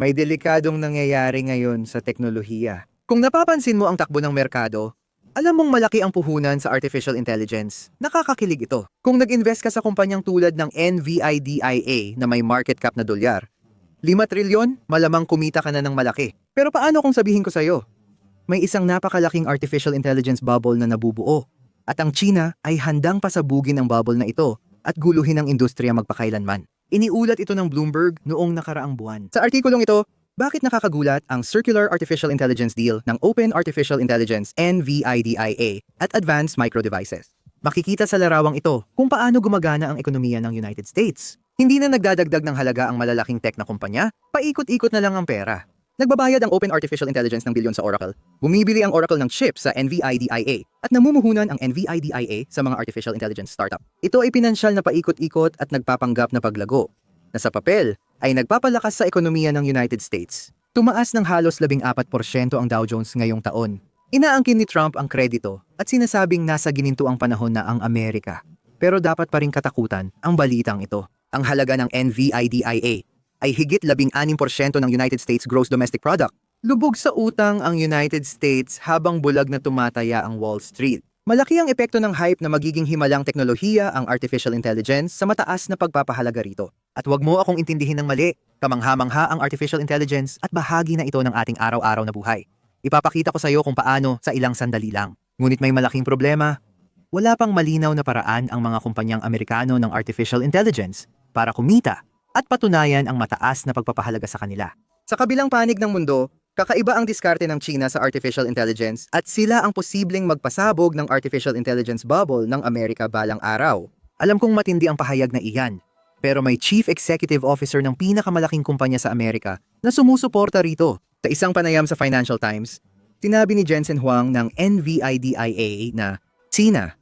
May delikadong nangyayari ngayon sa teknolohiya. Kung napapansin mo ang takbo ng merkado, alam mong malaki ang puhunan sa artificial intelligence. Nakakakilig ito. Kung nag-invest ka sa kumpanyang tulad ng NVIDIA na may market cap na dolyar, 5 trilyon, malamang kumita ka na ng malaki. Pero paano kung sabihin ko sa'yo? May isang napakalaking artificial intelligence bubble na nabubuo. At ang China ay handang pasabugin ang bubble na ito at guluhin ang industriya magpakailanman. Iniulat ito ng Bloomberg noong nakaraang buwan. Sa artikulong ito, bakit nakakagulat ang Circular Artificial Intelligence Deal ng Open Artificial Intelligence NVIDIA at Advanced Micro Devices? Makikita sa larawang ito kung paano gumagana ang ekonomiya ng United States. Hindi na nagdadagdag ng halaga ang malalaking tech na kumpanya, paikot-ikot na lang ang pera. Nagbabayad ang Open Artificial Intelligence ng bilyon sa Oracle. Bumibili ang Oracle ng chip sa NVIDIA at namumuhunan ang NVIDIA sa mga artificial intelligence startup. Ito ay pinansyal na paikot-ikot at nagpapanggap na paglago na sa papel ay nagpapalakas sa ekonomiya ng United States. Tumaas ng halos 14% ang Dow Jones ngayong taon. Inaangkin ni Trump ang kredito at sinasabing nasa gininto ang panahon na ang Amerika. Pero dapat pa rin katakutan ang balitang ito. Ang halaga ng NVIDIA ay higit 16% ng United States gross domestic product. Lubog sa utang ang United States habang bulag na tumataya ang Wall Street. Malaki ang epekto ng hype na magiging himalang teknolohiya ang artificial intelligence sa mataas na pagpapahalaga rito. At wag mo akong intindihin ng mali, kamangha-mangha ang artificial intelligence at bahagi na ito ng ating araw-araw na buhay. Ipapakita ko sa iyo kung paano sa ilang sandali lang. Ngunit may malaking problema. Wala pang malinaw na paraan ang mga kumpanyang Amerikano ng artificial intelligence para kumita at patunayan ang mataas na pagpapahalaga sa kanila. Sa kabilang panig ng mundo, kakaiba ang diskarte ng China sa artificial intelligence at sila ang posibleng magpasabog ng artificial intelligence bubble ng Amerika balang araw. Alam kong matindi ang pahayag na iyan, pero may chief executive officer ng pinakamalaking kumpanya sa Amerika na sumusuporta rito. Sa isang panayam sa Financial Times, sinabi ni Jensen Huang ng NVIDIA na China,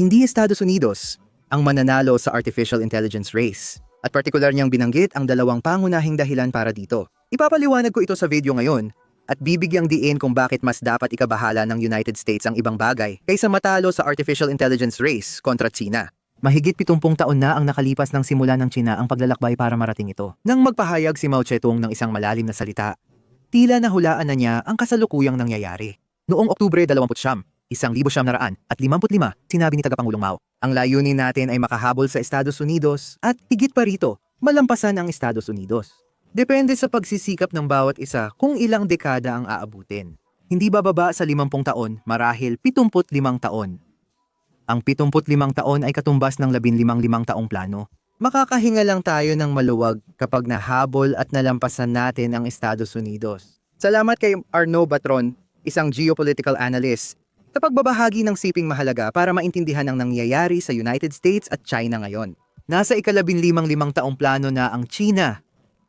hindi Estados Unidos ang mananalo sa artificial intelligence race. At partikular niyang binanggit ang dalawang pangunahing dahilan para dito. Ipapaliwanag ko ito sa video ngayon at bibigyang diin kung bakit mas dapat ikabahala ng United States ang ibang bagay kaysa matalo sa artificial intelligence race kontra China. Mahigit 70 taon na ang nakalipas ng simula ng China ang paglalakbay para marating ito. Nang magpahayag si Mao Zedong ng isang malalim na salita, tila nahulaan na niya ang kasalukuyang nangyayari. Noong Oktubre 29, 1955, sinabi ni Tagapangulong Mao. Ang layunin natin ay makahabol sa Estados Unidos at higit pa rito, malampasan ang Estados Unidos. Depende sa pagsisikap ng bawat isa kung ilang dekada ang aabutin. Hindi bababa sa 50 taon, marahil 75 taon. Ang 75 taon ay katumbas ng 15-5 taong plano. Makakahinga lang tayo ng maluwag kapag nahabol at nalampasan natin ang Estados Unidos. Salamat kay Arno Batron, isang geopolitical analyst sa pagbabahagi ng siping mahalaga para maintindihan ang nangyayari sa United States at China ngayon. Nasa ikalabinlimang-limang taong plano na ang China,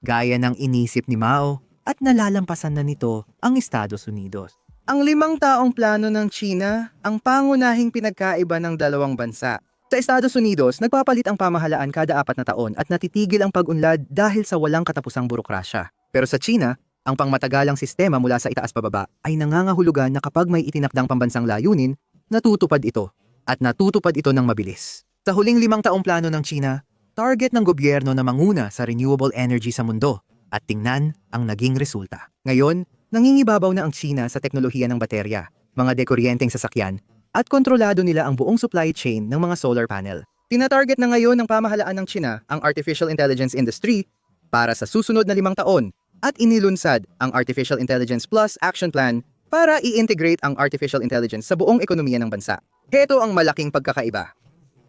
gaya ng inisip ni Mao, at nalalampasan na nito ang Estados Unidos. Ang limang taong plano ng China ang pangunahing pinagkaiba ng dalawang bansa. Sa Estados Unidos, nagpapalit ang pamahalaan kada apat na taon at natitigil ang pag-unlad dahil sa walang katapusang burokrasya. Pero sa China, ang pangmatagalang sistema mula sa itaas pababa ay nangangahulugan na kapag may itinakdang pambansang layunin, natutupad ito at natutupad ito ng mabilis. Sa huling limang taong plano ng China, target ng gobyerno na manguna sa renewable energy sa mundo at tingnan ang naging resulta. Ngayon, nangingibabaw na ang China sa teknolohiya ng baterya, mga dekuryenteng sasakyan, at kontrolado nila ang buong supply chain ng mga solar panel. Tinatarget na ngayon ng pamahalaan ng China ang artificial intelligence industry para sa susunod na limang taon at inilunsad ang Artificial Intelligence Plus Action Plan para i-integrate ang artificial intelligence sa buong ekonomiya ng bansa. Heto ang malaking pagkakaiba.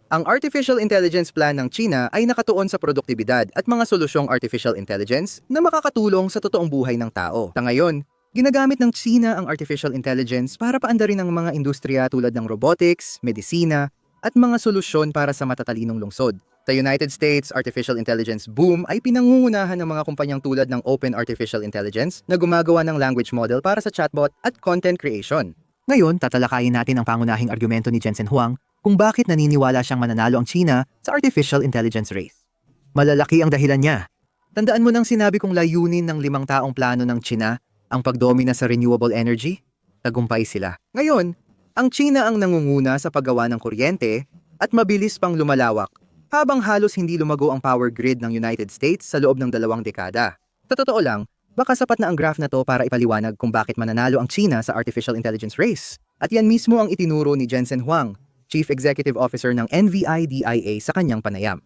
Ang Artificial Intelligence Plan ng China ay nakatuon sa produktibidad at mga solusyong artificial intelligence na makakatulong sa totoong buhay ng tao. Sa ngayon, ginagamit ng China ang artificial intelligence para paandarin ang mga industriya tulad ng robotics, medisina, at mga solusyon para sa matatalinong lungsod. Sa United States, artificial intelligence boom ay pinangungunahan ng mga kumpanyang tulad ng Open Artificial Intelligence na gumagawa ng language model para sa chatbot at content creation. Ngayon, tatalakayin natin ang pangunahing argumento ni Jensen Huang kung bakit naniniwala siyang mananalo ang China sa artificial intelligence race. Malalaki ang dahilan niya. Tandaan mo nang sinabi kong layunin ng limang taong plano ng China ang pagdomina sa renewable energy? Tagumpay sila. Ngayon, ang China ang nangunguna sa paggawa ng kuryente at mabilis pang lumalawak habang halos hindi lumago ang power grid ng United States sa loob ng dalawang dekada. Sa totoo lang, Baka sapat na ang graph na to para ipaliwanag kung bakit mananalo ang China sa artificial intelligence race. At yan mismo ang itinuro ni Jensen Huang, Chief Executive Officer ng NVIDIA sa kanyang panayam.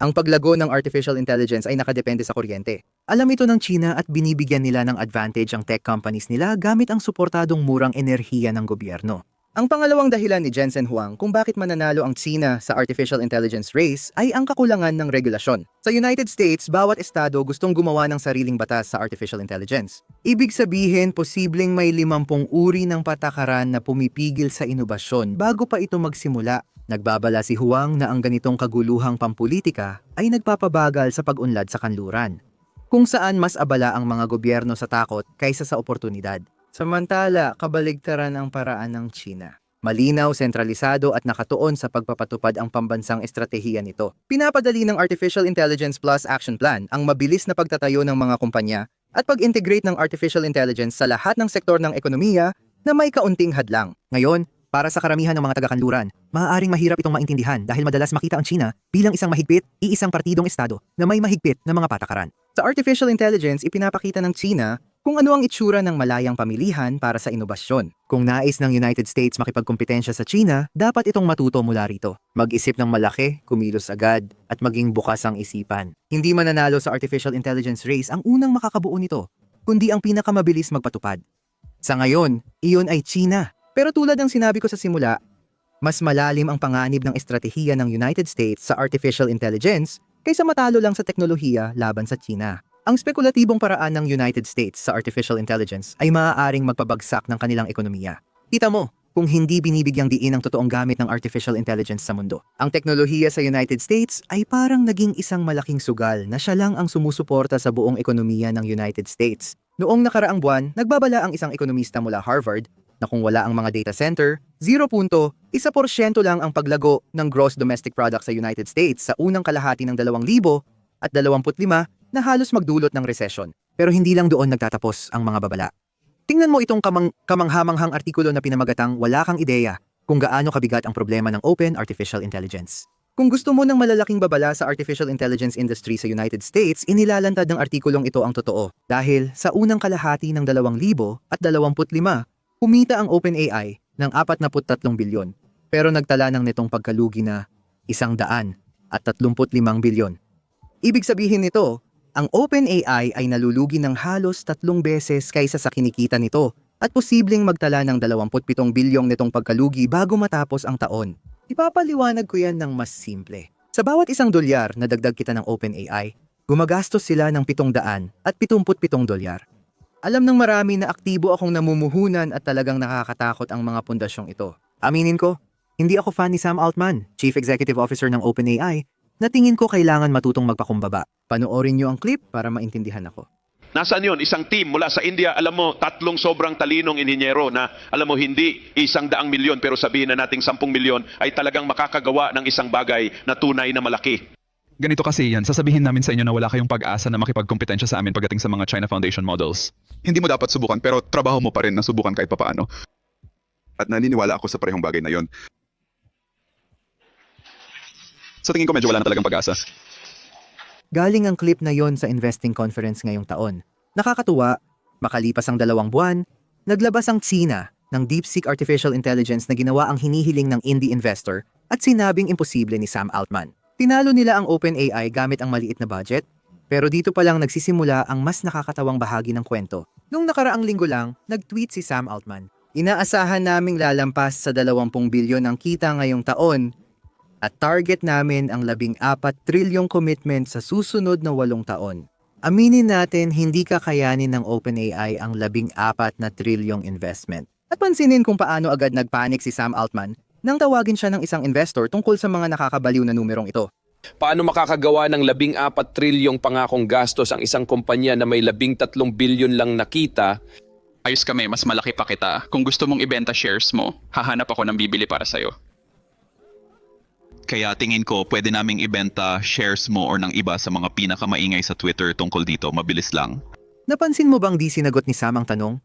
Ang paglago ng artificial intelligence ay nakadepende sa kuryente. Alam ito ng China at binibigyan nila ng advantage ang tech companies nila gamit ang suportadong murang enerhiya ng gobyerno. Ang pangalawang dahilan ni Jensen Huang kung bakit mananalo ang China sa artificial intelligence race ay ang kakulangan ng regulasyon. Sa United States, bawat estado gustong gumawa ng sariling batas sa artificial intelligence. Ibig sabihin, posibleng may limampung uri ng patakaran na pumipigil sa inobasyon bago pa ito magsimula. Nagbabala si Huang na ang ganitong kaguluhang pampulitika ay nagpapabagal sa pag-unlad sa kanluran kung saan mas abala ang mga gobyerno sa takot kaysa sa oportunidad. Samantala, kabaligtaran ang paraan ng China. Malinaw, sentralisado at nakatuon sa pagpapatupad ang pambansang estratehiya nito. Pinapadali ng Artificial Intelligence Plus Action Plan ang mabilis na pagtatayo ng mga kumpanya at pag-integrate ng artificial intelligence sa lahat ng sektor ng ekonomiya na may kaunting hadlang. Ngayon, para sa karamihan ng mga taga-kanluran, maaaring mahirap itong maintindihan dahil madalas makita ang China bilang isang mahigpit, iisang partidong estado na may mahigpit na mga patakaran. Sa artificial intelligence, ipinapakita ng China kung ano ang itsura ng malayang pamilihan para sa inobasyon. Kung nais ng United States makipagkompetensya sa China, dapat itong matuto mula rito. Mag-isip ng malaki, kumilos agad, at maging bukas ang isipan. Hindi mananalo sa artificial intelligence race ang unang makakabuo nito, kundi ang pinakamabilis magpatupad. Sa ngayon, iyon ay China. Pero tulad ng sinabi ko sa simula, mas malalim ang panganib ng estratehiya ng United States sa artificial intelligence kaysa matalo lang sa teknolohiya laban sa China. Ang spekulatibong paraan ng United States sa artificial intelligence ay maaaring magpabagsak ng kanilang ekonomiya. Kita mo, kung hindi binibigyang diin ang totoong gamit ng artificial intelligence sa mundo. Ang teknolohiya sa United States ay parang naging isang malaking sugal na siya lang ang sumusuporta sa buong ekonomiya ng United States. Noong nakaraang buwan, nagbabala ang isang ekonomista mula Harvard na kung wala ang mga data center, 0.1% lang ang paglago ng gross domestic product sa United States sa unang kalahati ng 2000 at 25 na halos magdulot ng recession. Pero hindi lang doon nagtatapos ang mga babala. Tingnan mo itong kamang, kamanghamanghang artikulo na pinamagatang wala kang ideya kung gaano kabigat ang problema ng open artificial intelligence. Kung gusto mo ng malalaking babala sa artificial intelligence industry sa United States, inilalantad ng artikulong ito ang totoo. Dahil sa unang kalahati ng 2000 at 25, Kumita ang OpenAI ng 43 bilyon pero nagtala ng nitong pagkalugi na 100 at 35 bilyon. Ibig sabihin nito, ang OpenAI ay nalulugi ng halos tatlong beses kaysa sa kinikita nito at posibleng magtala ng 27 bilyong nitong pagkalugi bago matapos ang taon. Ipapaliwanag ko yan ng mas simple. Sa bawat isang dolyar na dagdag kita ng OpenAI, gumagastos sila ng 700 at 77 dolyar. Alam ng marami na aktibo akong namumuhunan at talagang nakakatakot ang mga pundasyong ito. Aminin ko, hindi ako fan ni Sam Altman, Chief Executive Officer ng OpenAI, na tingin ko kailangan matutong magpakumbaba. Panoorin niyo ang clip para maintindihan ako. Nasaan yun? Isang team mula sa India, alam mo, tatlong sobrang talinong inhinyero na, alam mo, hindi isang daang milyon, pero sabihin na nating sampung milyon, ay talagang makakagawa ng isang bagay na tunay na malaki. Ganito kasi yan, sasabihin namin sa inyo na wala kayong pag-asa na makipagkompetensya sa amin pagdating sa mga China Foundation models. Hindi mo dapat subukan pero trabaho mo pa rin na subukan kahit papaano. At naniniwala ako sa parehong bagay na yon. Sa tingin ko medyo wala na talagang pag-asa. Galing ang clip na yon sa investing conference ngayong taon. Nakakatuwa, makalipas ang dalawang buwan, naglabas ang China ng DeepSeek Artificial Intelligence na ginawa ang hinihiling ng indie investor at sinabing imposible ni Sam Altman. Tinalo nila ang OpenAI gamit ang maliit na budget, pero dito pa lang nagsisimula ang mas nakakatawang bahagi ng kwento. Nung nakaraang linggo lang, nag-tweet si Sam Altman. Inaasahan naming lalampas sa 20 bilyon ang kita ngayong taon at target namin ang 14 trilyong commitment sa susunod na walong taon. Aminin natin hindi kakayanin ng OpenAI ang 14 na trilyong investment. At pansinin kung paano agad nagpanik si Sam Altman nang tawagin siya ng isang investor tungkol sa mga nakakabaliw na numerong ito. Paano makakagawa ng 14 trilyong pangakong gastos ang isang kumpanya na may 13 bilyon lang nakita? Ayos kami, mas malaki pa kita. Kung gusto mong ibenta shares mo, hahanap ako ng bibili para sa'yo. Kaya tingin ko pwede naming ibenta shares mo or ng iba sa mga pinakamaingay sa Twitter tungkol dito. Mabilis lang. Napansin mo bang di sinagot ni Sam ang tanong?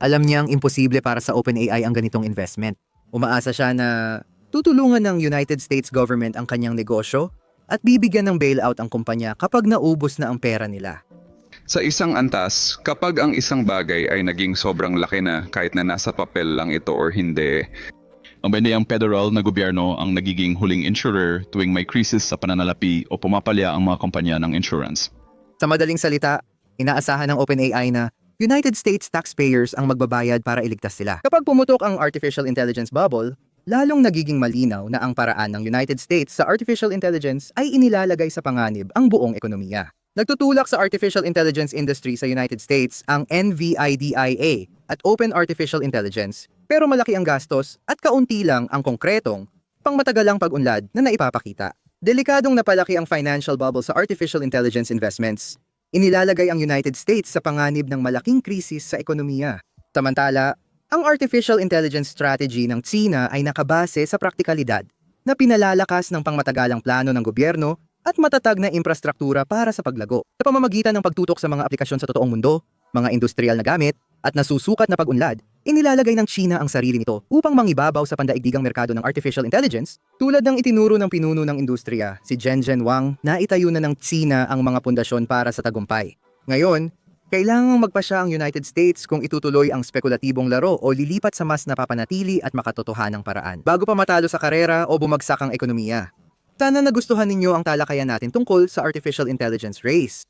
Alam niyang imposible para sa OpenAI ang ganitong investment. Umaasa siya na tutulungan ng United States government ang kanyang negosyo at bibigyan ng bailout ang kumpanya kapag naubos na ang pera nila. Sa isang antas, kapag ang isang bagay ay naging sobrang laki na kahit na nasa papel lang ito or hindi, Ang bende ang federal na gobyerno ang nagiging huling insurer tuwing may krisis sa pananalapi o pumapalya ang mga kumpanya ng insurance. Sa madaling salita, inaasahan ng OpenAI na United States taxpayers ang magbabayad para iligtas sila. Kapag pumutok ang artificial intelligence bubble, lalong nagiging malinaw na ang paraan ng United States sa artificial intelligence ay inilalagay sa panganib ang buong ekonomiya. Nagtutulak sa artificial intelligence industry sa United States ang NVIDIA at Open Artificial Intelligence, pero malaki ang gastos at kaunti lang ang konkretong, pangmatagalang pag-unlad na naipapakita. Delikadong napalaki ang financial bubble sa artificial intelligence investments. Inilalagay ang United States sa panganib ng malaking krisis sa ekonomiya. Samantala, ang artificial intelligence strategy ng China ay nakabase sa praktikalidad na pinalalakas ng pangmatagalang plano ng gobyerno at matatag na infrastruktura para sa paglago. Sa pamamagitan ng pagtutok sa mga aplikasyon sa totoong mundo, mga industrial na gamit, at nasusukat na pag-unlad, inilalagay ng China ang sarili nito upang mangibabaw sa pandaigdigang merkado ng artificial intelligence tulad ng itinuro ng pinuno ng industriya, si Zhenzhen Wang, na itayo na ng China ang mga pundasyon para sa tagumpay. Ngayon, kailangang magpasya ang United States kung itutuloy ang spekulatibong laro o lilipat sa mas napapanatili at makatotohanang paraan bago pa matalo sa karera o bumagsak ang ekonomiya. Sana nagustuhan ninyo ang talakayan natin tungkol sa artificial intelligence race.